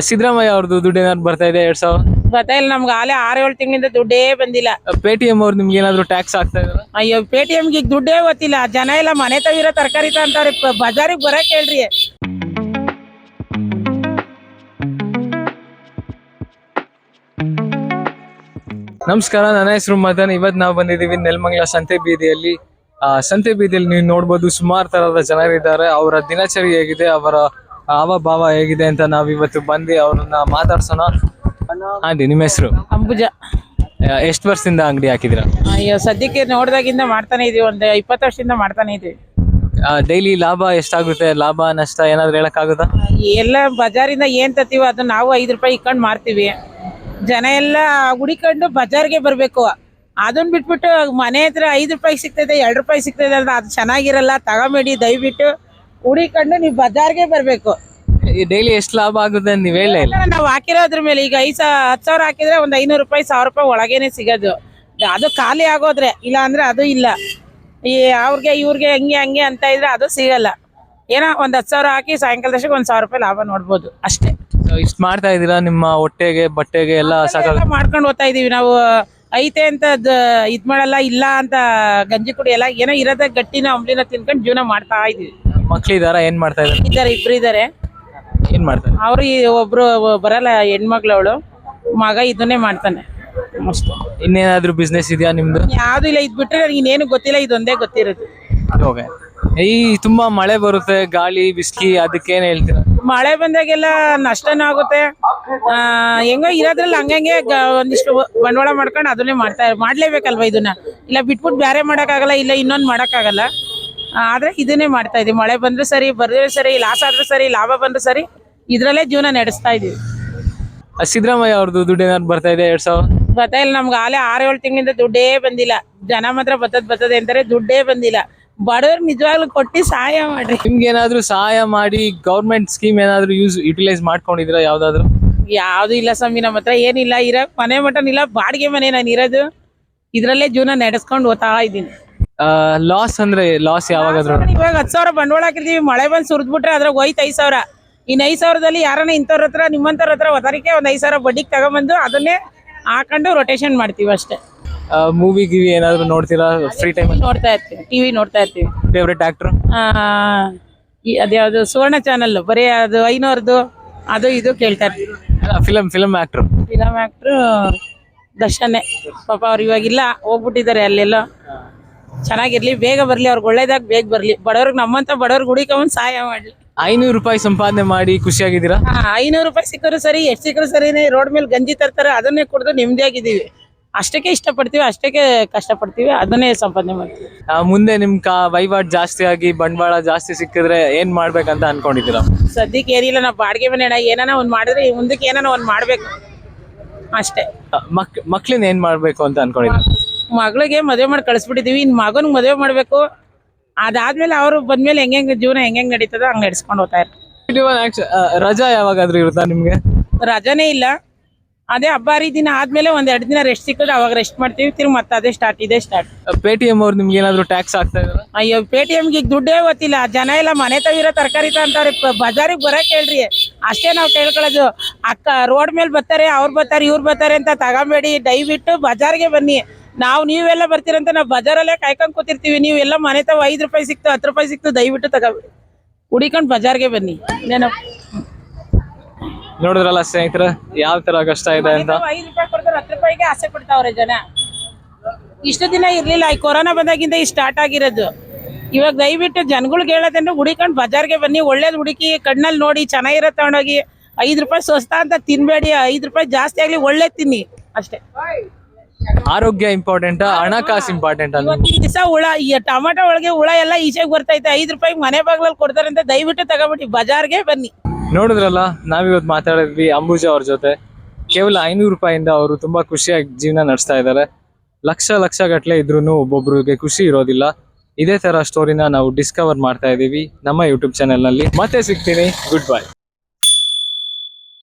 ಸಿದ್ದರಾಮಯ್ಯ ಅವ್ರದ್ದು ದುಡ್ಡು ಏನಾದ್ರು ಬರ್ತಾ ಇದೆ ಎರಡ್ ಸಾವಿರ? ಗೊತ್ತಾಯಿಲ್ಲ ನಮ್ಗೆ ಆಲೆ ಆರು ಏಳು ತಿಂಗಳಿಂದ ದುಡ್ಡೇ ಬಂದಿಲ್ಲ. ಪೇಟಿಎಂ ಅವ್ರು ನಿಮ್ಗೆ ಏನಾದ್ರು ಟ್ಯಾಕ್ಸ್ ಆಗ್ತಾ ಇದ್ರು ಅಯ್ಯೋ ಪೇಟಿಎಂಗೆ ಈಗ ದುಡ್ಡೇ ಗೊತ್ತಿಲ್ಲ. ಜನ ಎಲ್ಲ ಮನೆ ತವಿರೋ ತರಕಾರಿ ತಂತಾರೆ. ಬಜಾರಿಗೆ ಬರಕ್ ಹೇಳ್ರಿ. ನಮಸ್ಕಾರ ನನ್ನ ಹೆಸರು ಮದನ್. ಇವತ್ತು ನಾವು ಬಂದಿದ್ದೀವಿ ನೆಲಮಂಗಲ ಸಂತೆ ಬೀದಿಯಲ್ಲಿ. ಆ, ಸಂತೆ ಬೀದಿಯಲ್ಲಿ ನೀವು ನೋಡ್ಬೋದು ಸುಮಾರು ತರದ ಜನರಿದ್ದಾರೆ. ಅವರ ದಿನಚರಿ ಹೇಗಿದೆ ಅವರ ಹಾವಭಾವ ಹೇಗಿದೆ ಅಂತ ನಾವು ಇವತ್ತು ಬಂದು ಅವ್ರನ್ನ ಮಾತಾಡ್ಸೋಣ. ಆಂಟಿ ನಿಮ್ಮ ಹೆಸರು? ಅಂಬುಜ. ಎಷ್ಟು ವರ್ಷದಿಂದ ಅಂಗಡಿ ಹಾಕಿದ್ರ ಅಯ್ಯೋ ಸದ್ಯಕ್ಕೆ ನೋಡಿದಾಗಿಂದ ಮಾಡ್ತಾನೆ ಇದೀವಿ ಒಂದು ಇಪ್ಪತ್ತು ವರ್ಷದಿಂದ ಮಾಡ್ತಾನೆ ಇದೀವಿ. ಡೈಲಿ ಲಾಭ ಎಷ್ಟಾಗುತ್ತೆ? ಲಾಭ ನಷ್ಟ ಏನಾದ್ರು ಹೇಳಕ್ಕಾಗುತ್ತಾ? ಎಲ್ಲ ಬಜಾರಿಂದ ಏನ್ ತತ್ತೀವೋ ಅದು ನಾವು ಐದು ರೂಪಾಯಿ ಇಕ್ಕೊಂಡು ಮಾರ್ತೀವಿ. ಜನ ಎಲ್ಲ ಹುಡಿಕೊಂಡು ಬಜಾರ್ಗೆ ಬರಬೇಕು. ಅದನ್ನ ಬಿಟ್ಬಿಟ್ಟು ಮನೆ ಹತ್ರ ಐದು ರೂಪಾಯಿ ಸಿಗ್ತದೆ ಎರಡು ರೂಪಾಯಿ ಸಿಗ್ತದೆ ಅಂದ್ರೆ ಅದು ಚೆನ್ನಾಗಿರಲ್ಲ ತಗೊಂಬೇಡಿ ದಯವಿಟ್ಟು. ಹುಡಿಕೊಂಡು ನೀವು ಬಜಾರ್ಗೆ ಬರಬೇಕು. ಡೈಲಿ ಎಷ್ಟು ಲಾಭ ಆಗುತ್ತೆ ಅಂತ ನೀವು ಇಲ್ಲ. ನಾವು ಹಾಕಿರೋದ್ರ ಮೇಲೆ ಈಗ ಐದು ಸಾವಿರ ಹತ್ತು ಸಾವಿರ ಹಾಕಿದ್ರೆ ಒಂದು ಐನೂರು ರೂಪಾಯಿ ಸಾವಿರ ರೂಪಾಯಿ ಒಳಗೇನೆ ಸಿಗೋದು. ಅದು ಖಾಲಿ ಆಗೋದ್ರೆ ಇಲ್ಲ ಅಂದ್ರೆ ಅದು ಇಲ್ಲ. ಈ ಅವ್ರಿಗೆ ಇವ್ರಿಗೆ ಹಂಗೆ ಹಂಗೆ ಅಂತ ಇದ್ರೆ ಅದು ಸಿಗಲ್ಲ. ಏನೋ ಒಂದ್ ಹತ್ತು ಸಾವಿರ ಹಾಕಿ ಸಾಯಂಕಾಲದಷ್ಟಕ್ಕೆ ಒಂದ್ ಸಾವಿರ ರೂಪಾಯಿ ಲಾಭ ನೋಡ್ಬೋದು ಅಷ್ಟೇ. ಇಷ್ಟ್ ಮಾಡ್ತಾ ಇದ್ದೀರಾ ನಿಮ್ಮ ಹೊಟ್ಟೆಗೆ ಬಟ್ಟೆಗೆ ಎಲ್ಲ ಸಾಕಾಗ ಮಾಡ್ಕೊಂಡು ಹೋಗ್ತಾ ಇದೀವಿ. ನಾವು ಐತೆ ಅಂತ ದ- ಇದ್ ಮಾಡಲ್ಲ ಇಲ್ಲ ಅಂತ ಗಂಜಿ ಕುಡಿಯಲ್ಲ ಏನೋ ಇರೋದ ಗಟ್ಟಿನ ಅಂಬ್ಲಿನ ತಿನ್ಕೊಂಡು ಜೀವನ ಮಾಡ್ತಾ ಇದೀವಿ. ಮಕ್ಳಿದಾರ ಏನ್ ಮಾಡ್ತಾ ಇದಾರೆ ಇದ್ದಾರೆ ಇಬ್ರು ಇದ್ದಾರೆ. ಏನ್ ಮಾಡ್ತಾರೆ? ಅವ್ರು ಈ ಒಬ್ರು ಬರಲ್ಲ ಹೆಣ್ಮಕ್ಳು ಅವಳು. ಮಗ ಇದನ್ನೇ ಮಾಡ್ತಾನೆ. ಅಷ್ಟೇ ಇನ್ನೇನಾದ್ರೂ ಬಿಸ್ನೆಸ್ ಇದೆಯಾ ನಿಮ್ದು? ಯಾವ್ದು ಇಲ್ಲ ಇದ್ ಬಿಟ್ರೆ ನನಗೆ ಇನ್ನೇನು ಗೊತ್ತಿಲ್ಲ ಇದೊಂದೇ ಗೊತ್ತಿರೋದು. ಓಕೆ. ಈ ತುಂಬಾ ಮಳೆ ಬರುತ್ತೆ ಗಾಳಿ ಬಿಸ್ಕಿ ಅದಕ್ಕೇನ್ ಹೇಳ್ತೀರಾ? ಮಳೆ ಬಂದಾಗೆಲ್ಲ ನಷ್ಟನೂ ಆಗುತ್ತೆ. ಆ, ಹೆಂಗೋ ಇರೋದ್ರಲ್ಲಿ ಹಂಗಂಗೆ ಗ- ಒಂದಿಷ್ಟು ಬಂಡವಾಳ ಮಾಡ್ಕೊಂಡು ಅದನ್ನೇ ಮಾಡ್ತಾ ಮಾಡ್ಲೇಬೇಕಲ್ವಾ ಇದನ್ನ? ಇಲ್ಲ ಬಿಟ್ಬಿಟ್ಟು ಬೇರೆ ಮಾಡೋಕ್ಕಾಗಲ್ಲ ಇಲ್ಲ ಇನ್ನೊಂದು ಮಾಡೋಕ್ಕಾಗಲ್ಲ? ಆದ್ರೆ ಇದನ್ನೇ ಮಾಡ್ತಾ ಇದೀವಿ. ಮಳೆ ಬಂದ್ರೆ ಸರಿ ಬರ್ದ್ರೆ ಸರಿ ಲಾಸ್ ಆದ್ರೆ ಸರಿ ಲಾಭ ಬಂದ್ರೆ ಸರಿ ಇದ್ರಲ್ಲೇ ಜೀವನ ನಡೆಸ್ತಾ ಇದೀವಿ. ಸಿದ್ದರಾಮಯ್ಯ ಅವ್ರದ್ದು ದುಡ್ಡು ಏನಾದ್ರು ಬರ್ತಾ ಇದೆ ಎರಡ್ ಸಾವಿರ? ಗೊತ್ತಾಯಿಲ್ಲ ನಮ್ಗೆ ಆಲೆ ಆರು ಏಳು ತಿಂಗಳಿಂದ ದುಡ್ಡೇ ಬಂದಿಲ್ಲ. ಜನ ಮಾತ್ರ ಬತ್ತದ್ ಬರ್ತದೆ ಅಂತಾರೆ ದುಡ್ಡೇ ಬಂದಿಲ್ಲ. ಬಡವ್ರು ನಿಜವಾಗ್ಲೂ ಕೊಟ್ಟು ಸಹಾಯ ಮಾಡ್ರಿ. ನಿಮ್ಗೆ ಏನಾದ್ರು ಸಹಾಯ ಮಾಡಿ ಗೌರ್ಮೆಂಟ್ ಸ್ಕೀಮ್ ಏನಾದ್ರು ಯೂಸ್ ಯುಟಿಲೈಸ್ ಮಾಡ್ಕೊಂಡಿದ್ರ ಯಾವ್ದಾದ್ರು? ಯಾವ್ದು ಇಲ್ಲ ಸ್ವಾಮಿ ನಮ್ಮ ಹತ್ರ ಏನಿಲ್ಲ. ಇರೋ ಮನೆ ಮಟನ್ ಇಲ್ಲ ಬಾಡಿಗೆ ಮನೆ ನಾನು ಇರೋದು. ಇದ್ರಲ್ಲೇ ಜೀವನ ನಡೆಸ್ಕೊಂಡು ಓದ್ತಾ ಇದ್ದೀನಿ ಲಾಸ್ ಅಂದ್ರೆ ಲಾಸ್ ಯಾವಾಗಾದ್ರೂ? ಇವಾಗ ಹತ್ತು ಸಾವಿರ ಬಂಡವಾಳ ಹಾಕಿರ್ತೀವಿ. ಮಳೆ ಬಂದು ಸುರಿದ್ಬಿಟ್ರೆ ಅದ್ರಾಗ ಹೋಯ್ತು ಐದು ಸಾವಿರ. ಇನ್ನು ಐದು ಸಾವಿರದಲ್ಲಿ ಯಾರನ್ನ ಇಂಥವ್ರ ಹತ್ರ ನಿಮ್ಮಂಥವ್ರ ಹತ್ರ ಒದರಿಕೆ ಒಂದು ಐದು ಸಾವಿರ ಬಡ್ಡಿಗೆ ತಗೊಂಬಂದು ಅದನ್ನೇ ಹಾಕೊಂಡು ರೊಟೇಷನ್ ಮಾಡ್ತೀವಿ ಅಷ್ಟೇ. ಮೂವಿ ಗಿವಿ ಏನಾದ್ರು ನೋಡ್ತೀರಾ? ಫ್ರೀ ಟೈಮ್ ನೋಡ್ತಾ ಇರ್ತೀವಿ. ಟಿವಿ ನೋಡ್ತಾ ಇರ್ತೀವಿ. ಫೇವ್ರೆಟ್ ಆಕ್ಟರ್ ಅದ್ಯಾವುದು? ಸುವರ್ಣ ಚಾನಲ್ ಬರೀ ಅದು ಐನೂರದು ಅದು ಇದು ಕೇಳ್ತಾ ಇರ್ತೀವಿ. Film film actor film actor ದರ್ಶನೇ. ಪಾಪ ಅವ್ರು ಇವಾಗಿಲ್ಲ ಹೋಗ್ಬಿಟ್ಟಿದ್ದಾರೆ ಅಲ್ಲೆಲ್ಲ. ಚೆನ್ನಾಗಿರ್ಲಿ ಬೇಗ ಬರ್ಲಿ ಅವ್ರಿಗೆ ಒಳ್ಳೇದಾಗ ಬೇಗ ಬರ್ಲಿ. ಬಡವ್ರಿಗೆ ನಮ್ಮಂತ ಬಡವ್ರಿಗೆ ಹುಡುಕೊಂಡ್ ಸಹಾಯ ಮಾಡ್ಲಿ. ಐನೂರು ರೂಪಾಯಿ ಸಂಪಾದನೆ ಮಾಡಿ ಖುಷಿಯಾಗಿದ್ದೀರಾ? ಐನೂರು ರೂಪಾಯಿ ಸಿಕ್ಕರು ಸರಿ ಎಷ್ಟು ಸಿಕ್ಕರು ಸರಿನೇ ರೋಡ್ ಮೇಲೆ ಗಂಜಿ ತರ್ತಾರೆ ಅದನ್ನೇ ಕುಡ್ದು ನೆಮ್ಮದಿಯಾಗಿದ್ದೀವಿ ಅಷ್ಟಕ್ಕೆ ಇಷ್ಟಪಡ್ತೀವಿ ಅಷ್ಟಕ್ಕೆ ಕಷ್ಟಪಡ್ತೀವಿ ಅದನ್ನೇ ಸಂಪಾದನೆ ಮಾಡ್ತೀವಿ. ಆ, ಮುಂದೆ ನಿಮ್ ಕಾ ವಹಿವಾಟ್ ಜಾಸ್ತಿ ಆಗಿ ಬಂಡವಾಳ ಜಾಸ್ತಿ ಸಿಕ್ಕಿದ್ರೆ ಏನ್ ಮಾಡ್ಬೇಕಂತ ಅನ್ಕೊಂಡಿದ್ದೀರಾ? ಸದ್ಯಕ್ಕೆ ಏನಿಲ್ಲ ನಾವು ಬಾಡಿಗೆ ಮನೆ ಅಣ್ಣ ಏನಾನ ಒಂದ್ ಮಾಡಿದ್ರೆ ಮುಂದಕ್ಕೆ ಏನಾನ ಒಂದ್ ಮಾಡ್ಬೇಕು. ಅಷ್ಟೇ. ಆ, ಮಕ್ ಮಕ್ಳನ್ನ ಏನ್ ಮಾಡ್ಬೇಕು ಅಂತ ಅನ್ಕೊಂಡಿದ್ದೀರಾ? ಮಗಳಿಗೆ ಮದುವೆ ಮಾಡಿ ಕಳಿಸ್ಬಿಟ್ಟಿದೀವಿ ಇನ್ ಮಗನಿಗೆ ಮದುವೆ ಮಾಡ್ಬೇಕು. ಅದಾದ್ಮೇಲೆ ಅವರು ಬಂದ್ಮೇಲೆ ಹೆಂಗ್ ಜೀವನ ಹೆಂಗ್ ನಡೀತದೋ ಹಂಗ್ ನಡೆಸ್ಕೊಂಡು ಹೋಗ್ತಾ ಇರ್ತಾರೆ. ರಜಾ ಯಾವಾಗಾದ್ರೂ ಇರುತ್ತಾ ನಿಮ್ಗೆ? ರಜಾನೇ ಇಲ್ಲ. ಅದೇ ಹಬ್ಬ ಹರಿದಿನ ಆದ್ಮೇಲೆ ಒಂದ್ ಎರಡು ದಿನ ರೆಸ್ಟ್ ಸಿಕ್ಕಿದ್ರೆ ಅವಾಗ ರೆಸ್ಟ್ ಮಾಡ್ತೀವಿ. ತಿರ್ಗಿ ಮತ್ತೆ ಅದೇ ಸ್ಟಾರ್ಟ್ ಇದೆ ಸ್ಟಾರ್ಟ್ ಪೇಟಿಎಂ ಅವ್ರು ನಿಮ್ಗೆ ಏನಾದ್ರು ಟ್ಯಾಕ್ಸ್ ಆಗ್ತಾ ಇದಾರೆ? ಅಯ್ಯೋ ಪೇಟಿಎಂ ಗೆ ದುಡ್ಡೇ ಗೊತ್ತಿಲ್ಲ. ಜನ ಎಲ್ಲ ಮನೆ ತವಿರೋ ತರಕಾರಿ ತಂತಾರೆ. ಬಜಾರಿಗೆ ಬರಕ್ ಹೇಳ್ರಿ. ಅಷ್ಟೇ ನಾವು ಕೇಳ್ಕೊಳ್ಳೋದು. ಅಕ್ಕ ರೋಡ್ ಮೇಲೆ ಬರ್ತಾರೆ ಅವ್ರು ಬರ್ತಾರೆ ಇವ್ರು ಬರ್ತಾರೆ ಅಂತ ತಗೊಂಬೇಡಿ. ದಯವಿಟ್ಟು ಬಜಾರ್ಗೆ ಬನ್ನಿ. ನಾವು ನೀವೆಲ್ಲ ಬರ್ತೀರಂತ ನಾವು ಬಜಾರಲ್ಲೇ ಕಾಯ್ಕೊಂಡ್ ಕೂತಿರ್ತೀವಿ. ನೀವು ಎಲ್ಲ ಮನೆ ತಾವ ಐದು ರೂಪಾಯಿ ಸಿಕ್ತು ಹತ್ತು ರೂಪಾಯಿ ಸಿಕ್ತು ದಯವಿಟ್ಟು ತಗೋಬಿಡಿ. ಹುಡಿಕೊಂಡು ಬಜಾರ್ಗೆ ಬನ್ನಿ. ನೆನಪು ನೋಡಿದ್ರಲ್ಲ ಸ್ನೇಹಿತರ ಯಾವ ತರ ಕಷ್ಟ ಇದೆ ಅಂತ? ಐದು ರೂಪಾಯಿ ಕೊಡ್ತಾರೆ ಹತ್ತು ರೂಪಾಯಿಗೆ ಆಸೆ ಪಡ್ತಾವ್ರೆ ಜನ. ಇಷ್ಟು ದಿನ ಇರ್ಲಿಲ್ಲ ಈ ಕೊರೋನಾ ಬಂದಾಗಿಂದ ಈ ಸ್ಟಾರ್ಟ್ ಆಗಿರೋದು. ಇವಾಗ ದಯವಿಟ್ಟು ಜನಗಳಿಗೆ ಹೇಳೋದಂದ್ರೆ ಹುಡಿಕೊಂಡು ಬಜಾರ್ಗೆ ಬನ್ನಿ. ಒಳ್ಳೇದು ಹುಡುಕಿ ಕಣ್ಣಲ್ಲಿ ನೋಡಿ ಚೆನ್ನಾಗಿರೋ ತಗೊಂಡೋಗಿ. ಐದು ರೂಪಾಯಿ ಸ್ವಸ್ತ ಅಂತ ತಿನ್ಬೇಡಿ ಐದು ರೂಪಾಯಿ ಜಾಸ್ತಿ ಆಗ್ಲಿ ಒಳ್ಳೇದ್ ತಿನ್ನಿ. ಅಷ್ಟೇ. ಆರೋಗ್ಯ ಇಂಪಾರ್ಟೆಂಟ್ ಹಣಕಾಸು ಇಂಪಾರ್ಟೆಂಟ್ ಇವತ್ತಿನ ದಿವಸ ಹುಳ ಈ ಟೊಮೆಟೊ ಒಳಗೆ ಹುಳ ಎಲ್ಲ ಈಚೆಗೆ ಬರ್ತೈತೆ. ಐದು ರೂಪಾಯಿ ಮನೆ ಬಾಗ್ಲಲ್ಲಿ ಕೊಡ್ತಾರೆ ಅಂತ ದಯವಿಟ್ಟು ತಗೊಬಿಟ್ಟು ಬಜಾರ್ಗೆ ಬನ್ನಿ. ನೋಡಿದ್ರಲ್ಲ ನಾವಿವತ್ತು ಮಾತಾಡಿದ್ವಿ ಅಂಬುಜಾ ಅವ್ರ ಜೊತೆ. ಕೇವಲ ಐನೂರು ರೂಪಾಯಿಂದ ಅವರು ತುಂಬಾ ಖುಷಿಯಾಗಿ ಜೀವನ ನಡೆಸ್ತಾ ಇದ್ದಾರೆ. ಲಕ್ಷ ಲಕ್ಷ ಗಟ್ಟಲೆ ಇದ್ರೂ ಒಬ್ಬೊಬ್ರಿಗೆ ಖುಷಿ ಇರೋದಿಲ್ಲ. ಇದೇ ತರ ಸ್ಟೋರಿನ ನಾವು ಡಿಸ್ಕವರ್ ಮಾಡ್ತಾ ಇದೀವಿ ನಮ್ಮ ಯೂಟ್ಯೂಬ್ ಚಾನೆಲ್ನಲ್ಲಿ. ಮತ್ತೆ ಸಿಗ್ತೀನಿ. Good bye